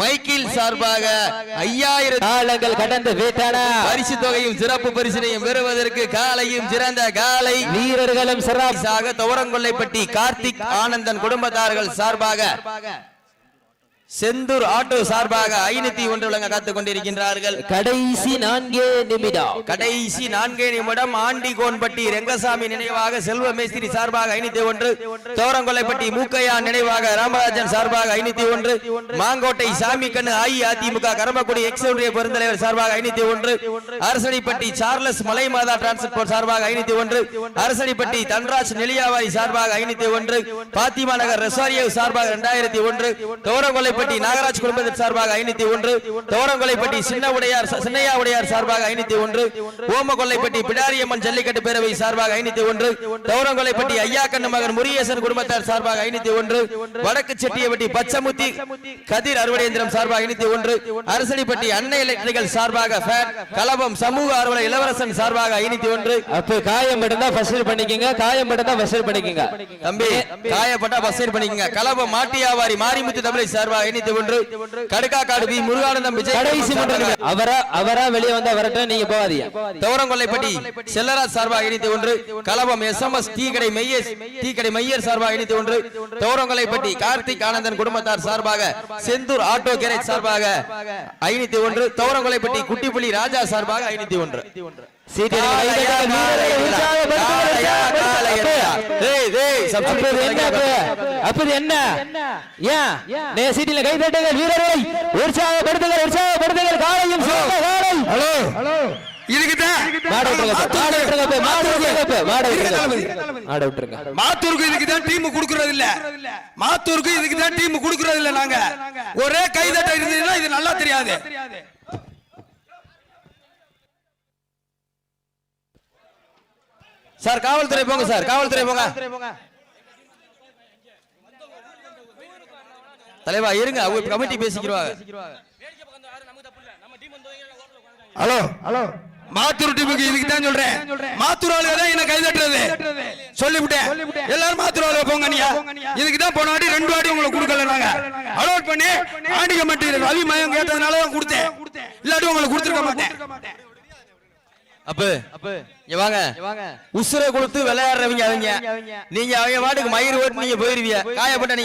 Michael சார்பாக ஐயாயிரம் காலங்கள் கடந்து விட்டன. பரிசு தொகையும் சிறப்பு பரிசினையும் பெறுவதற்கு காலையும் சிறந்த காலை வீரர்களும் சிறப்பு. சாக துவரங்கொல்லைப்பட்டி கார்த்திக் ஆனந்தன் குடும்பத்தார்கள் சார்பாக செந்தூர் ஆட்டோ சார்பாக ஐநூத்தி ஒன்று விளங்க காத்துக் கொண்டிருக்கின்றார்கள் கடைசி நான்கே நிமிடம். கடைசி நான்கே நிமிடம் ஆண்டிகோன்பட்டி ரெங்கசாமி நினைவாக செல்வ மேஸ்திரி சார்பாக ஐநூத்தி ஒன்று தோரங்கொல்லைப்பட்டி மூக்கையா நினைவாக ராமராஜன் சார்பாக ஐநூத்தி ஒன்று மாங்கோட்டை சாமி கண்ணு அஇஅதிமுக கரம்பக்குடி எக்ஸ் ஒன்றிய பெருந்தலைவர் சார்பாக ஐநூத்தி ஒன்று அரசடிப்பட்டி சார்லஸ் மலைமாதா டிரான்ஸ்போர்ட் சார்பாக ஐநூத்தி ஒன்று அரசடிப்பட்டி தன்ராஜ் நெலியாவாரி சார்பாக ஐநூத்தி ஒன்று பாத்திமா நகர் ரெசாரியோ சார்பாக இரண்டாயிரத்தி ஒன்று தோரங்கொல்லைப்பட்டி நாகராஜ் குடும்பத்தின் சார்பாக ஐநூத்தி ஒன்று தோரங்கொல்லைப்பட்டி சின்ன உடையார் சின்னையா உடையார் சார்பாக ஐநூத்தி ஒன்று ஓமகொல்லைப்பட்டி பிடாரியம்மன் ஜல்லிக்கட்டு பேரவை சார்பாக ஐநூத்தி ஒன்று தௌரங்கொல்லைப்பட்டி ஐயாக்கண்ணு மகன் முருகேசன் குடும்பத்தார் சார்பாக ஐநூத்தி ஒன்று வடக்கு செட்டியப்பட்டி பச்சமுத்தி கதிர் அறுவடேந்திரம் சார்பாக ஐநூத்தி ஒன்று அரசடிப்பட்டி அன்னை எலக்ட்ரிக்கல் சார்பாக கலபம் சமூக ஆர்வலர் இளவரசன் சார்பாக ஐநூத்தி ஒன்று. அப்ப காயம் இருந்தா வசூல் பண்ணிக்கங்க காயம் இருந்தா வசூல் பண்ணிக்கங்க. தம்பி காயப்பட்டா பஸ் பண்ணிக்கங்க. கலபம் மாட்டி வியாபாரி மாரிமுத்து தமிழை சார்பாக ஐநூத்தி ஒன்று கடுக்காக்காடு பி முருகானந்தம் விஜய் கடைசி. அவரா அவரா வெளியே வந்தா வரட்டும் நீங்க போகாதீங்க. தௌரங்கொல்லைப்பட்டி செல்லராஜ் சார்பாக இணைத்து ஒன்று கலபம் எஸ் எம் எஸ் டீ கடை மையர் டீ கடை மையர் சார்பாக இணைத்து ஒன்று தௌரங்கொல்லைப்பட்டி கார்த்திக் ஆனந்தன் குடும்பத்தார் சார்பாக செந்தூர் ஆட்டோ கேரேஜ் சார்பாக ஐநூத்தி ஒன்று தௌரங்கொல்லைப்பட்டி குட்டிப்புலி ராஜா சார்பாக ஐநூத்தி ஒன்று சீட்டில் டேய், டேய், அப்ப இது என்ன அப்ப? அப்ப இது என்ன? ஏன் நே சீட்டில கை தட்டுங்கள் வீரரை உற்சாகப்படுத்துங்கள் உற்சாகப்படுத்துங்கள். காலையும் சிறந்த காலை. ஹலோ. ஹலோ. இதுக்குதான் மாத்தூருக்கு இதுக்கு தான் டீம் குடுக்கறது இல்ல மாத்தூருக்கு இதுக்கு தான் டீம் குடுக்கறது இல்ல நாங்க. ஒரே கைதட்ட இருந்ததுன்னா இது நல்லா தெரியாது. சார் காவல்துறை போங்க சார். காவல்துறை போங்க. தலைவா இருங்க. அவங்க கமிட்டி பேசிக்கிறவாங்க ஹலோ. ஹலோ. மாத்தூர் டீமுக்கு இதுக்கு தான் சொல்றேன். மாத்தூர் ஆளுங்க தான் என்ன கைதட்டுறது. சொல்லிவிட்டேன். எல்லாரும் மாத்தூர் ஆளுங்க போங்க நீயா இதுக்கு தான் போன வாட்டி ரெண்டு வாட்டி உங்களுக்கு கொடுக்கல நாங்க. அலோட் பண்ணி ஆண்டிக மட்டும் ரவி மயம் கேட்டதுனால தான் கொடுத்தேன். இல்லாட்டி உங்களுக்கு கொடுத்துருக்க மாட்டேன். அப்ப இங்க வாங்க. உசுரை கொடுத்து விளையாடுறவங்க அவங்க. நீங்க அவங்க பாட்டுக்கு மயிர் ஓட்டு நீங்க போயிருவீங்க. காயப்பட்ட நீங்க